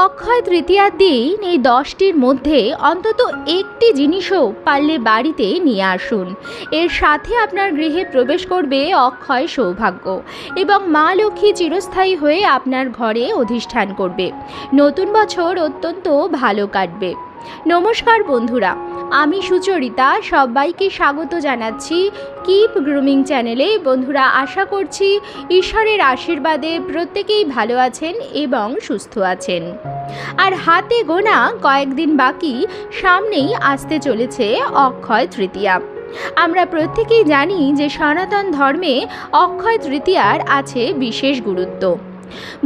অক্ষয় তৃতীয়ার দিন এই দশটির মধ্যে অন্তত একটি জিনিসও পারলে বাড়িতে নিয়ে আসুন। এর সাথে আপনার গৃহে প্রবেশ করবে অক্ষয় সৌভাগ্য এবং মা লক্ষ্মী চিরস্থায়ী হয়ে আপনার ঘরে অধিষ্ঠান করবে। নতুন বছর অত্যন্ত ভালো কাটবে। নমস্কার বন্ধুরা, আমি সুচরিতা, সবাইকে স্বাগত জানাচ্ছি কিপ গ্রুমিং চ্যানেলে। বন্ধুরা, আশা করছি ঈশ্বরের আশীর্বাদে প্রত্যেকেই ভালো আছেন এবং সুস্থ আছেন। আর হাতে গোনা কয়েকদিন বাকি, সামনেই আসতে চলেছে অক্ষয় তৃতীয়া। আমরা প্রত্যেকেই জানি যে সনাতন ধর্মে অক্ষয় তৃতীয়ার আছে বিশেষ গুরুত্ব।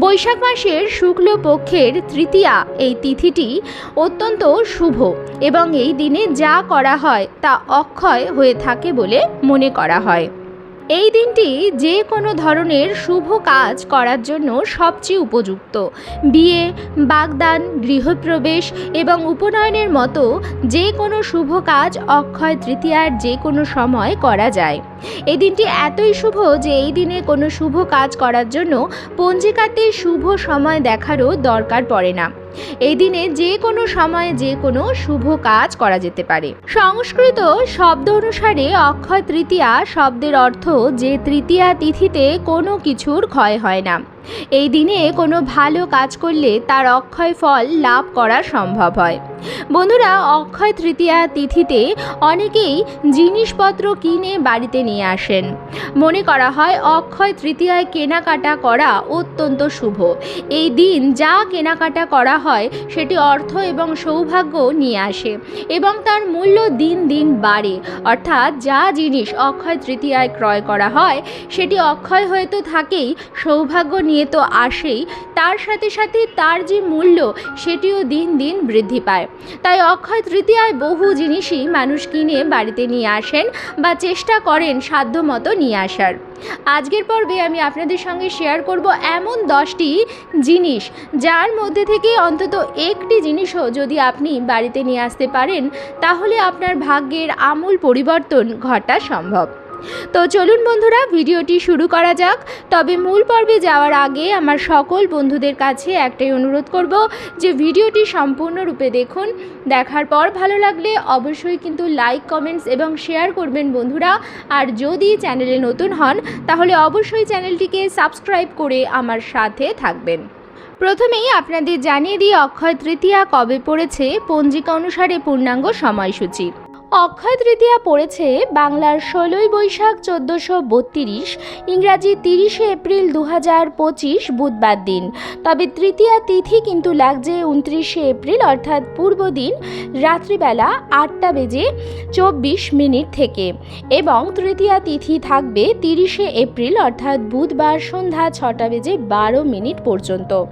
বৈশাখ মাসের শুক্ল পক্ষের তৃতীয়া। এই তিথিটি অত্যন্ত শুভ এবং এই দিনে যা করা হয় তা অক্ষয় হয়ে থাকে বলে মনে করা হয়। এই দিনটি যে কোনো ধরনের শুভ কাজ করার জন্য সবচেয়ে উপযুক্ত। বিয়ে, বাগদান, গৃহপ্রবেশ এবং উপনয়নের মতো যে কোনো শুভ কাজ অক্ষয় তৃতীয়ার যে কোনো সময় করা যায়। এই দিনটি এতই শুভ যে এই দিনে কোনো শুভ কাজ করার জন্য পঞ্জিকাতে শুভ সময় দেখারও দরকার পড়ে না। এই দিনে যে কোনো সময়ে যে কোনো শুভ কাজ করা যেতে পারে। সংস্কৃত শব্দ অনুসারে অক্ষয় তৃতীয়া শব্দের অর্থ যে তৃতীয়া তিথিতে কোনো কিছুর ক্ষয় হয় না। এই দিনে কোনো ভালো কাজ করলে তার অক্ষয় ফল লাভ করা সম্ভব হয়। বন্ধুরা, অক্ষয় তৃতীয়া তিথিতে অনেকেই জিনিসপত্র কিনে বাড়িতে নিয়ে আসেন। মনে করা হয় অক্ষয় তৃতীয়ায় কেনাকাটা করা অত্যন্ত শুভ। এই দিন যা কেনাকাটা করা হয়, সেটি অর্থ এবং সৌভাগ্য নিয়ে আসে এবং তার মূল্য দিন দিন বাড়ে। অর্থাৎ যা জিনিস অক্ষয় তৃতীয়ায় ক্রয় করা হয়, সেটি অক্ষয় হয়ে তো থাকেই, সৌভাগ্য নিয়ে তো আসেই, তার সাথে সাথে তার যে মূল্য, সেটিও দিন দিন বৃদ্ধি পায়। তাই অক্ষয় তৃতীয়ায় বহু জিনিসই মানুষ কিনে বাড়িতে নিয়ে আসেন বা চেষ্টা করেন সাধ্যমতো নিয়ে আসার। আজকের পর্বে আমি আপনাদের সঙ্গে শেয়ার করব এমন দশটি জিনিস, যার মধ্যে থেকে অন্তত একটি জিনিসও যদি আপনি বাড়িতে নিয়ে আসতে পারেন, তাহলে আপনার ভাগ্যের আমূল পরিবর্তন ঘটা সম্ভব। তো চলুন বন্ধুরা, ভিডিওটি শুরু করা যাক। তবে মূল পর্বে যাওয়ার আগে আমার সকল বন্ধুদের কাছে একটাই অনুরোধ করব যে ভিডিওটি সম্পূর্ণরূপে দেখুন। দেখার পর ভালো লাগলে অবশ্যই কিন্তু লাইক, কমেন্টস এবং শেয়ার করবেন বন্ধুরা। আর যদি চ্যানেলে নতুন হন, তাহলে অবশ্যই চ্যানেলটিকে সাবস্ক্রাইব করে আমার সাথে থাকবেন। প্রথমেই আপনাদের জানিয়ে দিই, অক্ষয় তৃতীয়া কবে পড়েছে? পঞ্জিকা অনুসারে পূর্ণাঙ্গ সময়সূচি। অক্ষয় তৃতীয়া পড়েছে বাংলার ষোলোই বৈশাখ চোদ্দোশো বত্রিশ, ইংরাজি তিরিশে এপ্রিল দু হাজার পঁচিশ বুধবার দিন। তবে তৃতীয়া তিথি কিন্তু লাগছে উনত্রিশে এপ্রিল, অর্থাৎ পূর্ব দিন রাত্রিবেলা আটটা বেজে চব্বিশ মিনিট থেকে। এবং তৃতীয়া তিথি থাকবে তিরিশে এপ্রিল, অর্থাৎ বুধবার সন্ধ্যা ছটা বেজে বারো মিনিট পর্যন্ত।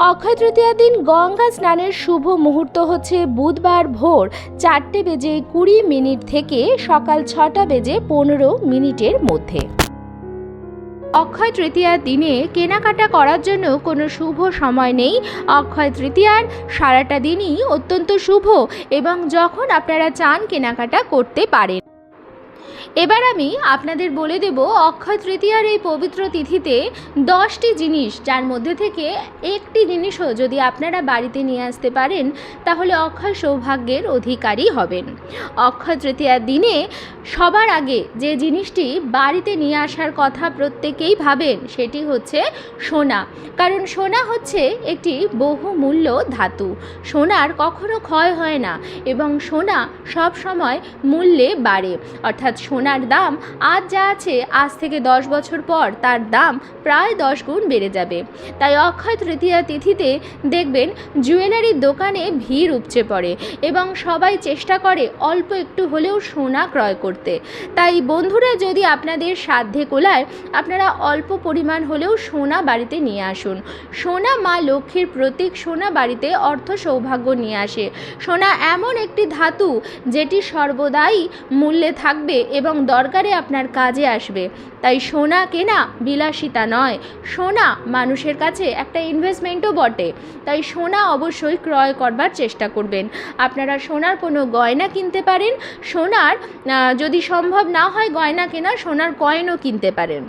অক্ষয় তৃতীয়া দিন গঙ্গা স্নানের শুভ মুহূর্ত হচ্ছে বুধবার ভোর চারটে বেজে কুড়ি মিনিট থেকে সকাল ছটা বেজে পনেরো মিনিটের মধ্যে। অক্ষয় তৃতীয়ার দিনে কেনাকাটা করার জন্য কোনো শুভ সময় নেই। অক্ষয় তৃতীয়ার সারাটা দিনই অত্যন্ত শুভ এবং যখন আপনারা চান কেনাকাটা করতে পারেন। এবার আমি আপনাদের বলে দেব অক্ষয় তৃতীয়ার এই পবিত্র তিথিতে দশটি জিনিস, যার মধ্যে থেকে একটি জিনিসও যদি আপনারা বাড়িতে নিয়ে আসতে পারেন, তাহলে অক্ষয় সৌভাগ্যের অধিকারী হবেন। অক্ষয় তৃতীয়ার দিনে সবার আগে যে জিনিসটি বাড়িতে নিয়ে আসার কথা প্রত্যেকেই ভাবেন, সেটি হচ্ছে সোনা। কারণ সোনা হচ্ছে একটি বহুমূল্য ধাতু। সোনার কখনো ক্ষয় হয় না এবং সোনা সব সময় মূল্যে বাড়ে। অর্থাৎ সোনার দাম আজ যা আছে, আজ থেকে দশ বছর পর তার দাম প্রায় দশ গুণ বেড়ে যাবে। তাই অক্ষয় তৃতীয়া তিথিতে দেখবেন জুয়েলারির দোকানে ভিড় উপচে পড়ে এবং সবাই চেষ্টা করে অল্প একটু হলেও সোনা ক্রয় করতে। তাই বন্ধুরা, যদি আপনাদের সাধ্যে কোলায় আপনারা অল্প পরিমাণ হলেও সোনা বাড়িতে নিয়ে আসুন। সোনা মা লক্ষ্মীর প্রতীক সোনা বাড়িতে অর্থ সৌভাগ্য নিয়ে আসে। সোনা এমন একটি ধাতু যেটি সর্বদাই মূল্যে থাকবে এবং দরকারে আপনার কাজে আসবে। তাই সোনা কেনা বিলাসিতা নয়। সোনা মানুষের কাছে একটা ইনভেস্টমেন্টও বটে। তাই সোনা অবশ্যই ক্রয় করবার চেষ্টা করবেন। আপনারা সোনার কোনো গয়না কিনতে পারেন। সোনার যদি সম্ভব না হয় গয়না কেনা সোনার কয়েনও কিনতে পারেন।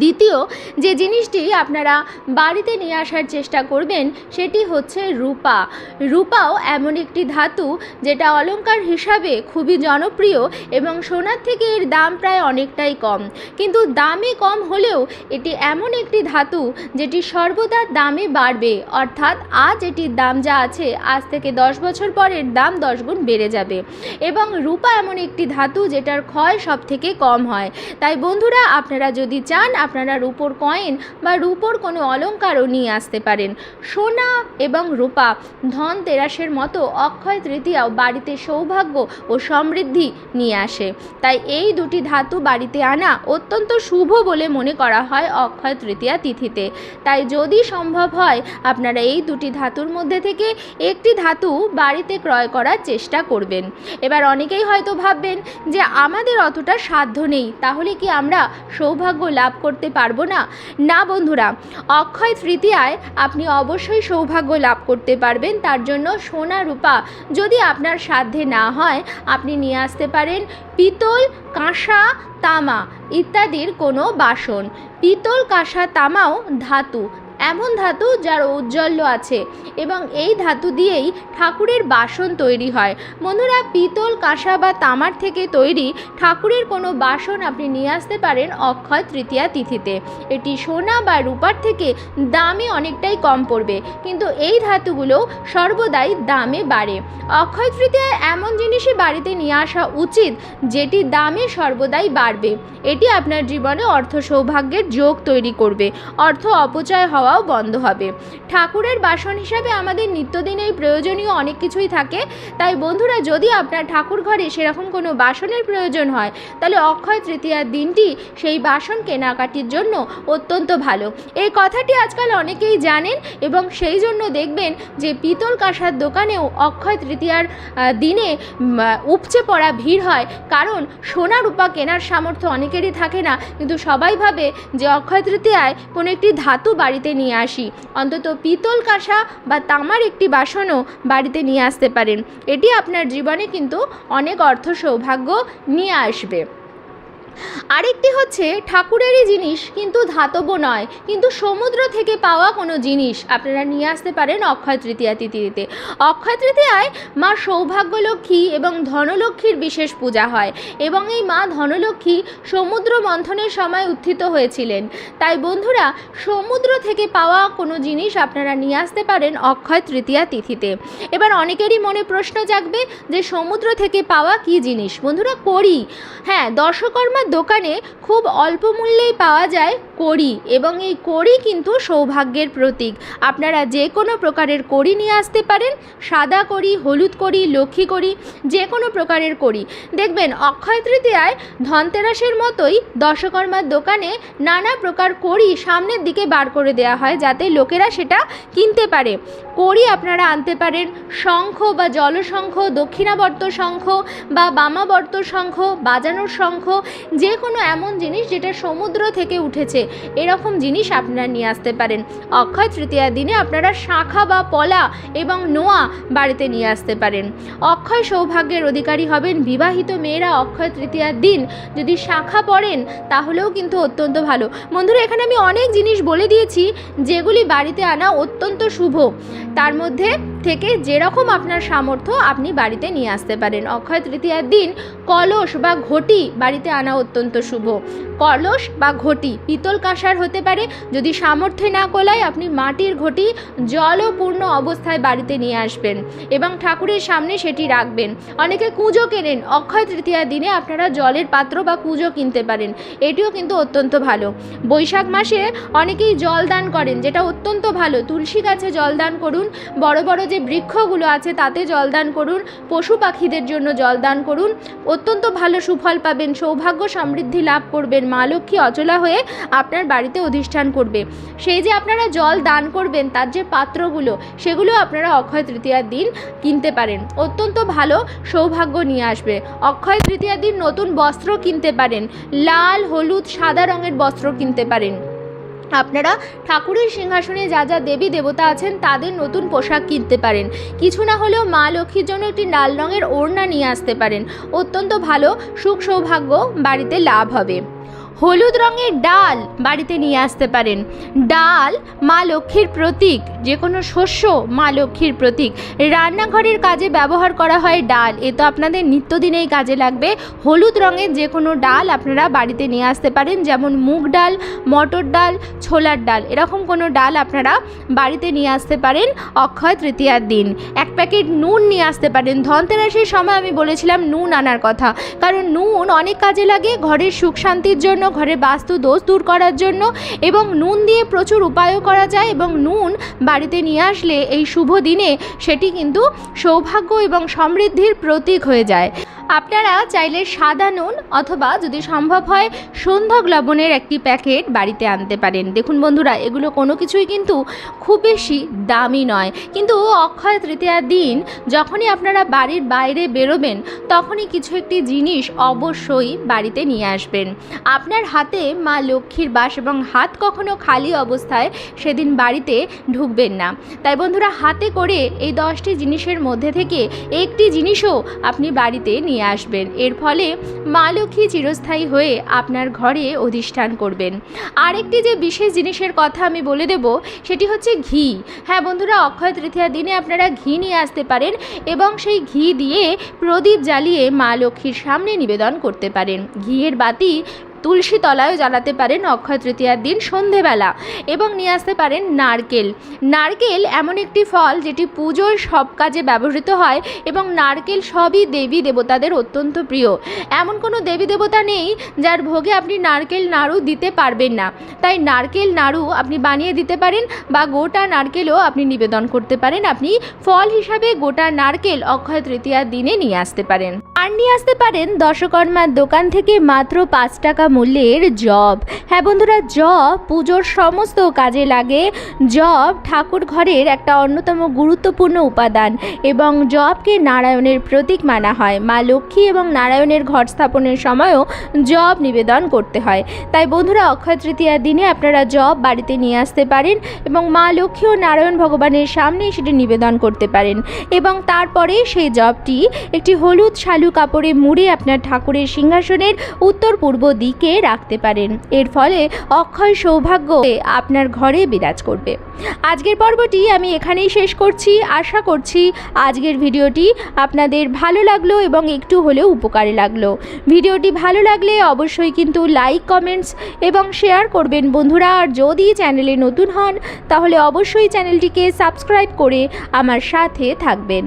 দ্বিতীয়, যে জিনিসটি আপনারা বাড়িতে নিয়ে আসার চেষ্টা করবেন সেটি হচ্ছে রূপা। রূপাও এমন একটি ধাতু যেটা অলঙ্কার হিসাবে খুবই জনপ্রিয় এবং সোনার থেকে এর দাম প্রায় অনেকটাই কম। কিন্তু দামে কম হলেও এটি এমন একটি ধাতু যেটি সর্বদা দামে বাড়বে। অর্থাৎ আজ এটির দাম যা আছে, আজ থেকে দশ বছর পরের দাম দশ গুণ বেড়ে যাবে। এবং রূপা এমন একটি ধাতু যেটার ক্ষয় সব থেকে কম হয়। তাই বন্ধুরা, আপনারা যদি চান আপনারা রূপোর কয়েন বা রূপোর কোনো অলংকারও নিয়ে আসতে পারেন। সোনা এবং রূপা ধন তেরাসের মতো অক্ষয় তৃতীয়াও বাড়িতে সৌভাগ্য ও সমৃদ্ধি নিয়ে আসে। তাই এই দুটি ধাতু বাড়িতে আনা অত্যন্ত শুভ বলে মনে করা হয় অক্ষয় তৃতীয়া তিথিতে। তাই যদি সম্ভব হয়, আপনারা এই দুটি ধাতুর মধ্যে থেকে একটি ধাতু বাড়িতে ক্রয় করার চেষ্টা করবেন। এবার অনেকেই হয়তো ভাববেন যে আমাদের অতটা সাধ্য নেই, তাহলে কি আমরা সৌভাগ্য লাভ করতে পারব না। না, বন্ধুরা, অক্ষয় তৃতীয়ায় আপনি অবশ্যই সৌভাগ্য লাভ করতে পারবেন। তার জন্য সোনা রূপা, যদি আপনার সাধ্যে না হয়, আপনি নিয়ে আসতে পারেন পিতল কাঁসা তামা ইত্যাদির কোনো বাসন। পিতল কাঁসা তামাও ধাতু। এমন ধাতু যার ঔজ্জ্বল্য আছে এবং এই ধাতু দিয়েই ঠাকুরের বাসন তৈরি হয়। বন্ধুরা, পিতল, কাঁসা বা তামার থেকে তৈরি ঠাকুরের কোনো বাসন আপনি নিয়ে আসতে পারেন অক্ষয় তৃতীয়া তিথিতে। এটি সোনা বা রূপার থেকে দামে অনেকটাই কম পড়বে, কিন্তু এই ধাতুগুলো সর্বদাই দামে বাড়ে। অক্ষয় তৃতীয়ায় এমন জিনিসই বাড়িতে নিয়ে আসা উচিত যেটি দামে সর্বদাই বাড়বে। এটি আপনার জীবনে অর্থ সৌভাগ্যের যোগ তৈরি করবে। অর্থ অপচয় হওয়াও বন্ধ হবে। ঠাকুরের বাসন হিসাবে আমাদের নিত্যদিনের প্রয়োজনীয় অনেক কিছুই থাকে। তাই বন্ধুরা, যদি আপনার ঠাকুর ঘরে সেরকম কোনো বাসনের প্রয়োজন হয়, তাহলে অক্ষয় তৃতীয়ার দিনটি সেই বাসন কেনাকাটির জন্য অত্যন্ত ভালো। এই কথাটি আজকাল অনেকেই জানেন এবং সেই জন্য দেখবেন যে পিতল কাঁসার দোকানেও অক্ষয় তৃতীয়ার দিনে উপচে পড়া ভিড় হয়। কারণ সোনা রূপা কেনার সামর্থ্য অনেকেরই থাকে না। কিন্তু সবাই ভাবে যে অক্ষয় তৃতীয়ায় কোনো একটি ধাতু বাড়িতে নিয়ে আসি। অন্তত পিতল কাঁসা বা তামার একটি বাসনও বাড়িতে নিয়ে আসতে পারেন। এটি আপনার জীবনে কিন্তু অনেক অর্থ সৌভাগ্য নিয়ে আসবে। আরেকটি হচ্ছে, ঠাকুরেরই জিনিস কিন্তু ধাতব নয়, কিন্তু সমুদ্র থেকে পাওয়া কোনো জিনিস। আপনারা নিয়ে আসতে পারেন অক্ষয় তৃতীয়া তিথিতে। অক্ষয় তৃতীয়ায় মা সৌভাগ্যলক্ষ্মী এবং ধনলক্ষ্মীর বিশেষ পূজা হয় এবং এই মা ধনলক্ষ্মী সমুদ্র মন্থনের সময় উত্থিত হয়েছিলেন। তাই বন্ধুরা, সমুদ্র থেকে পাওয়া কোনো জিনিস আপনারা নিয়ে আসতে পারেন অক্ষয় তৃতীয়া তিথিতে। এবার অনেকেরই মনে প্রশ্ন জাগবে যে সমুদ্র থেকে পাওয়া কি জিনিস? বন্ধুরা, করি। হ্যাঁ দর্শকর্মার দোকানে খুব অল্প মূল্যেই পাওয়া যায়। কড়ি এবং এই কড়ি কিন্তু সৌভাগ্যের প্রতীক। আপনারা যে কোনো প্রকারের কড়ি নিয়ে আসতে পারেন, সাদা কড়ি হলুদ কড়ি লক্ষ্মী কড়ি যে কোনো প্রকারের কড়ি দেখবেন অক্ষয় তৃতীয়ায় ধনতেরাসের মতোই দশকর্মার দোকানে নানা প্রকার কড়ি সামনের দিকে বার করে দেওয়া হয় যাতে লোকেরা সেটা কিনতে পারে। কড়ি আপনারা আনতে পারেন শঙ্খ বা জলশঙ্খ, দক্ষিণাবর্ত শঙ্খ বা বামাবর্ত শঙ্খ, বাজানোর শঙ্খ যে কোনো এমন জিনিস যেটা সমুদ্র থেকে উঠেছে। এরকম জিনিস আপনারা নিয়ে আসতে পারেন। অক্ষয় তৃতীয়ার দিনে আপনারা শাখা বা পলা এবং নোয়া বাড়িতে নিয়ে আসতে পারেন। অক্ষয় সৌভাগ্যের অধিকারী হবেন বিবাহিত মেয়েরা অক্ষয় তৃতীয়ার দিন। যদি শাখা পড়েন, তাহলেও কিন্তু অত্যন্ত ভালো। বন্ধুরা, এখানে আমি অনেক জিনিস বলে দিয়েছি, যেগুলি বাড়িতে আনা অত্যন্ত শুভ। তার মধ্যে থেকে যেরকম আপনার সামর্থ্য, আপনি বাড়িতে নিয়ে আসতে পারেন। অক্ষয় তৃতীয়ার দিন কলস বা ঘটি বাড়িতে আনা অত্যন্ত শুভ। কলস বা ঘটি পিতল কাঁসার হতে পারে। যদি সামর্থ্যে না কোলায়, আপনি মাটির ঘটি জলপূর্ণ অবস্থায় বাড়িতে নিয়ে আসবেন এবং ঠাকুরের সামনে সেটি রাখবেন। অনেকে কুঁজো কেনেন। অক্ষয় তৃতীয়ার দিনে আপনারা জলের পাত্র বা কুঁজো কিনতে পারেন। এটিও কিন্তু অত্যন্ত ভালো। বৈশাখ মাসে অনেকেই জল দান করেন, যেটা অত্যন্ত ভালো। তুলসী গাছে জল দান করুন। বড় বড় যে বৃক্ষগুলো আছে তাতে জল দান করুন, পশু পাখিদের জন্য জল দান করুন। অত্যন্ত ভালো সুফল পাবেন, সৌভাগ্য সমৃদ্ধি লাভ করবেন, মা লক্ষ্মী অচলা হয়ে আপনার বাড়িতে অধিষ্ঠান করবে। সেই যে আপনারা জল দান করবেন, তার যে পাত্রগুলো, সেগুলো আপনারা অক্ষয় তৃতীয়ার দিন কিনতে পারেন। অত্যন্ত ভালো সৌভাগ্য নিয়ে আসবে। অক্ষয় তৃতীয়ার দিন নতুন বস্ত্র কিনতে পারেন, লাল, হলুদ, সাদা রঙের বস্ত্র কিনতে পারেন। আপনারা ঠাকুরের সিংহাসনে যা যা দেবী দেবতা আছেন তাদের নতুন পোশাক কিনতে পারেন। কিছু না হলেও মা লক্ষ্মীর জন্য একটি লাল রঙের ওড়না নিয়ে আসতে পারেন। অত্যন্ত ভালো সুখ সৌভাগ্য বাড়িতে লাভ হবে। হলুদ রঙের ডাল বাড়িতে নিয়ে আসতে পারেন। ডাল মা লক্ষ্মীর প্রতীক যে কোনো শস্য মা লক্ষ্মীর প্রতীক। রান্নাঘরের কাজে ব্যবহার করা হয় ডাল। এ তো আপনাদের নিত্যদিনেই কাজে লাগবে। হলুদ রঙের যে কোনো ডাল আপনারা বাড়িতে নিয়ে আসতে পারেন, যেমন মুগ ডাল, মটর ডাল, ছোলার ডাল। এরকম কোনো ডাল আপনারা বাড়িতে নিয়ে আসতে পারেন অক্ষয় তৃতীয়ার দিন। এক প্যাকেট নুন নিয়ে আসতে পারেন। ধনতেরাসের সময় আমি বলেছিলাম নুন আনার কথা। কারণ নুন অনেক কাজে লাগে, ঘরের সুখ শান্তির জন্য ঘরের বাস্তু দোষ দূর করার জন্য এবং নুন দিয়ে প্রচুর উপায়ও করা যায় এবং নুন বাড়িতে নিয়ে আসলে এই শুভ দিনে সেটি কিন্তু সৌভাগ্য এবং সমৃদ্ধির প্রতীক হয়ে যায়। আপনারা চাইলে সাদা নুন অথবা যদি সম্ভব হয় সন্ধ্যক লবণের একটি প্যাকেট বাড়িতে আনতে পারেন। দেখুন বন্ধুরা, এগুলো কোনো কিছুই কিন্তু খুব বেশি দামি নয়। কিন্তু অক্ষয় তৃতীয়ার দিন যখনই আপনারা বাড়ির বাইরে বেরোবেন, তখনই কিছু একটি জিনিস অবশ্যই বাড়িতে নিয়ে আসবেন। আপনার হাতে মা লক্ষ্মীর বাস এবং হাত কখনো খালি অবস্থায় সেদিন বাড়িতে ঢুকবেন না। তাই বন্ধুরা, হাতে করে এই দশটি জিনিসের মধ্যে থেকে একটি জিনিসও আপনি বাড়িতে নিয়ে আসবেন। এর ফলে মা লক্ষ্মী চিরস্থায়ী হয়ে আপনার ঘরে অধিষ্ঠান করবেন। আরেকটি যে বিশেষ জিনিসের কথা আমি বলে দেব, সেটি হচ্ছে ঘি। হ্যাঁ বন্ধুরা, অক্ষয় তৃতীয়ার দিনে আপনারা ঘি নিয়ে আসতে পারেন এবং সেই ঘি দিয়ে প্রদীপ জ্বালিয়ে মা লক্ষ্মীর সামনে নিবেদন করতে পারেন। ঘিয়ের বাতি তুলসী তলায়ও জ্বালাতে পারেন অক্ষয় তৃতীয়ার দিন সন্ধেবেলা এবং নিয়ে আসতে পারেন নারকেল। নারকেল এমন একটি ফল যেটি পুজোর সব কাজে ব্যবহৃত হয় এবং নারকেল সবই দেবী দেবতাদের অত্যন্ত প্রিয়। এমন কোনো দেবী দেবতা নেই যার ভোগে আপনি নারকেল নাড়ু দিতে পারবেন না। তাই নারকেল নাড়ু আপনি বানিয়ে দিতে পারেন বা গোটা নারকেলও আপনি নিবেদন করতে পারেন। আপনি ফল হিসাবে গোটা নারকেল অক্ষয় তৃতীয়ার দিনে নিয়ে আসতে পারেন। আর নিয়ে আসতে পারেন দশকর্মার দোকান থেকে মাত্র পাঁচ টাকা মূল্যের জব। হ্যাঁ বন্ধুরা, জব পুজোর সমস্ত কাজে লাগে। জব ঠাকুর ঘরের একটা অন্যতম গুরুত্বপূর্ণ উপাদান এবং জবকে নারায়ণের প্রতীক মানা হয়। মা লক্ষ্মী এবং নারায়ণের ঘর স্থাপনের সময়ও জব নিবেদন করতে হয়। তাই বন্ধুরা, অক্ষয় তৃতীয়ার দিনে আপনারা জব বাড়িতে নিয়ে আসতে পারেন এবং মা লক্ষ্মী ও নারায়ণ ভগবানের সামনে সেটি নিবেদন করতে পারেন। এবং তারপরে সেই জবটি একটি হলুদ শালু কাপড়ে মুড়ে আপনার ঠাকুরের সিংহাসনের উত্তর পূর্ব দিকে রাখতে পারেন। এর ফলে অক্ষয় সৌভাগ্য আপনার ঘরে বিরাজ করবে। আজকের পর্বটি আমি এখানেই শেষ করছি। আশা করছি আজকের ভিডিওটি আপনাদের ভালো লাগল এবং একটু হলেও উপকারে লাগল। ভিডিওটি ভালো লাগলে অবশ্যই কিন্তু লাইক, কমেন্টস এবং শেয়ার করবেন বন্ধুরা। আর যদি চ্যানেলে নতুন হন, তাহলে অবশ্যই চ্যানেলটিকে সাবস্ক্রাইব করে আমার সাথে থাকবেন।